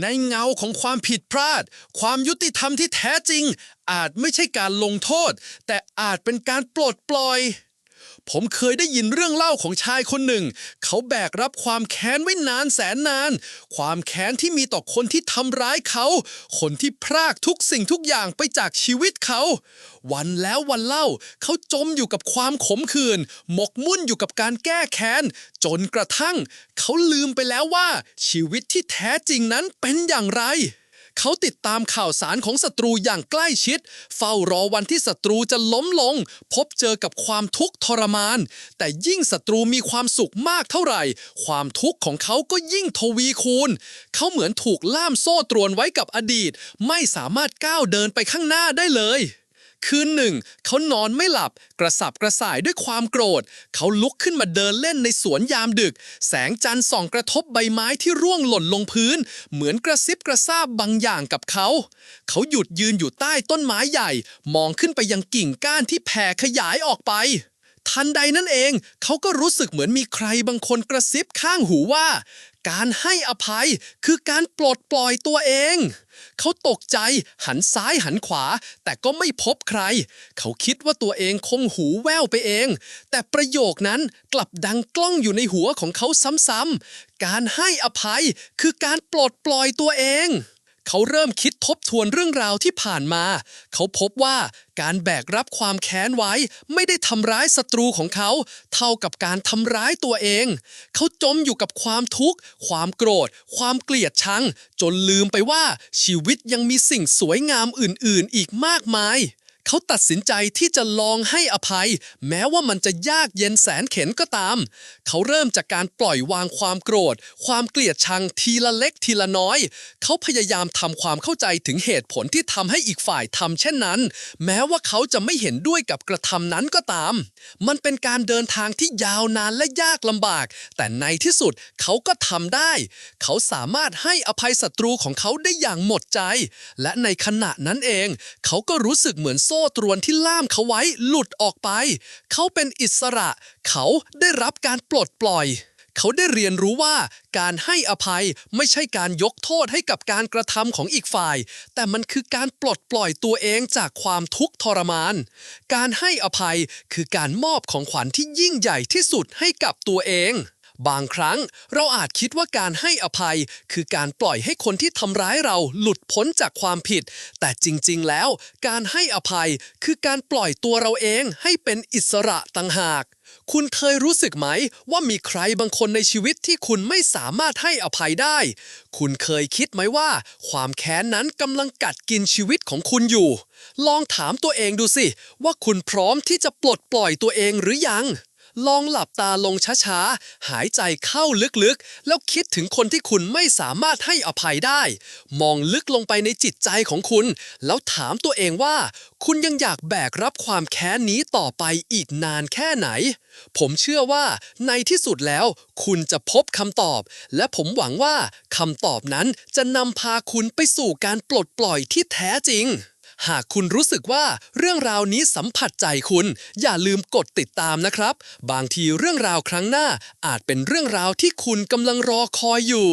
ในเงาของความผิดพลาด ความยุติธรรมที่แท้จริง อาจไม่ใช่การลงโทษ แต่อาจเป็นการปลดปล่อย ผมเคยได้ยินเรื่องเล่าของชายคนหนึ่ง เขาแบกรับความแค้นไว้นานแสนนาน ความแค้นที่มีต่อคนที่ทำร้ายเขา คนที่พรากทุกสิ่งทุกอย่างไปจากชีวิตเขา วันแล้ววันเล่า เขาจมอยู่กับความขมขื่นหมกมุ่นอยู่กับการแก้แค้น จนกระทั่ง เขาลืมไปแล้วว่า ชีวิตที่แท้จริงนั้นเป็นอย่างไร เขาติดตามข่าวสารของศัตรูอย่างใกล้ชิด เฝ้ารอวันที่ศัตรูจะล้มลง พบเจอกับความทุกข์ทรมาน แต่ยิ่งศัตรูมีความสุขมากเท่าไหร่ ความทุกข์ของเขาก็ยิ่งทวีคูณ เขาเหมือนถูกล่ามโซ่ตรวนไว้กับอดีต ไม่สามารถก้าวเดินไปข้างหน้าได้เลย คืนหนึ่ง เขานอนไม่หลับ กระสับกระส่ายด้วยความโกรธ เขาลุกขึ้นมาเดินเล่นในสวนยามดึก แสงจันทร์ส่องกระทบใบไม้ที่ร่วงหล่นลงพื้น เหมือนกระซิบกระซาบบางอย่างกับเขา เขาหยุดยืนอยู่ใต้ต้นไม้ใหญ่ มองขึ้นไปยังกิ่งก้านที่แผ่ขยายออกไป ทันใดนั่นเอง เขาก็รู้สึกเหมือนมีใครบางคนกระซิบข้างหูว่า การให้อภัยคือการปลดปล่อยตัวเอง เขาตกใจหันซ้ายหันขวา แต่ก็ไม่พบใคร เขาคิดว่าตัวเองคงหูแว่วไปเอง แต่ประโยคนั้นกลับดังกล้องอยู่ในหัวของเขาซ้ำๆการให้อภัยคือการปลดปล่อยตัวเอง เขาเริ่มคิดทบทวนเรื่องราวที่ผ่านมา เขาพบว่าการแบกรับความแค้นไว้ ไม่ได้ทำร้ายศัตรูของเขา เท่ากับการทำร้ายตัวเอง เขาจมอยู่กับความทุกข์ ความโกรธ ความเกลียดชัง จนลืมไปว่าชีวิตยังมีสิ่งสวยงามอื่น ๆ อีกมากมาย เขาตัดสินใจที่จะลองให้อภัย แม้ว่ามันจะยากเย็นแสนเข็นก็ตาม เขาเริ่มจากการปล่อยวางความโกรธ ความเกลียดชังทีละเล็กทีละน้อย เขาพยายามทำความเข้าใจถึงเหตุผลที่ทำให้อีกฝ่ายทำเช่นนั้น แม้ว่าเขาจะไม่เห็นด้วยกับกระทำนั้นก็ตาม มันเป็นการเดินทางที่ยาวนานและยากลำบาก แต่ในที่สุดเขาก็ทำได้ เขาสามารถให้อภัยศัตรูของเขาได้อย่างหมดใจ และในขณะนั้นเอง เขาก็รู้สึกเหมือนโซซ่ตรวนที่ล่ามเขาไว้หลุดออกไป เขาเป็นอิสระ เขาได้รับการปลดปล่อย เขาได้เรียนรู้ว่าการให้อภัยไม่ใช่การยกโทษให้กับการกระทำของอีกฝ่าย แต่มันคือการปลดปล่อยตัวเองจากความทุกข์ทรมาน การให้อภัยคือการมอบของขวัญที่ยิ่งใหญ่ที่สุดให้กับตัวเอง บางครั้งเราอาจคิดว่าการให้อภัย คือการปล่อยให้คนที่ทำร้ายเราหลุดพ้นจากความผิด แต่จริงๆ แล้ว การให้อภัยคือการปล่อยตัวเราเองให้เป็นอิสระต่างหาก คุณเคยรู้สึกไหม ว่ามีใครบางคนในชีวิตที่คุณไม่สามารถให้อภัยได้ คุณเคยคิดไหมว่า ความแค้นนั้นกำลังกัดกินชีวิตของคุณอยู่ ลองถามตัวเองดูสิ ว่าคุณพร้อมที่จะปลดปล่อยตัวเองหรือยัง ลองหลับตาลงช้าๆ หายใจเข้าลึกๆ แล้วคิดถึงคนที่คุณไม่สามารถให้อภัยได้ มองลึกลงไปในจิตใจของคุณ แล้วถามตัวเองว่า คุณยังอยากแบกรับความแค้นนี้ต่อไปอีกนานแค่ไหน ผมเชื่อว่าในที่สุดแล้ว คุณจะพบคำตอบ และผมหวังว่าคำตอบนั้นจะนำพาคุณไปสู่การปลดปล่อยที่แท้จริง หากคุณรู้สึกว่าเรื่องราวนี้สัมผัสใจคุณ อย่าลืมกดติดตามนะครับ บางทีเรื่องราวครั้งหน้าอาจเป็นเรื่องราวที่คุณกำลังรอคอยอยู่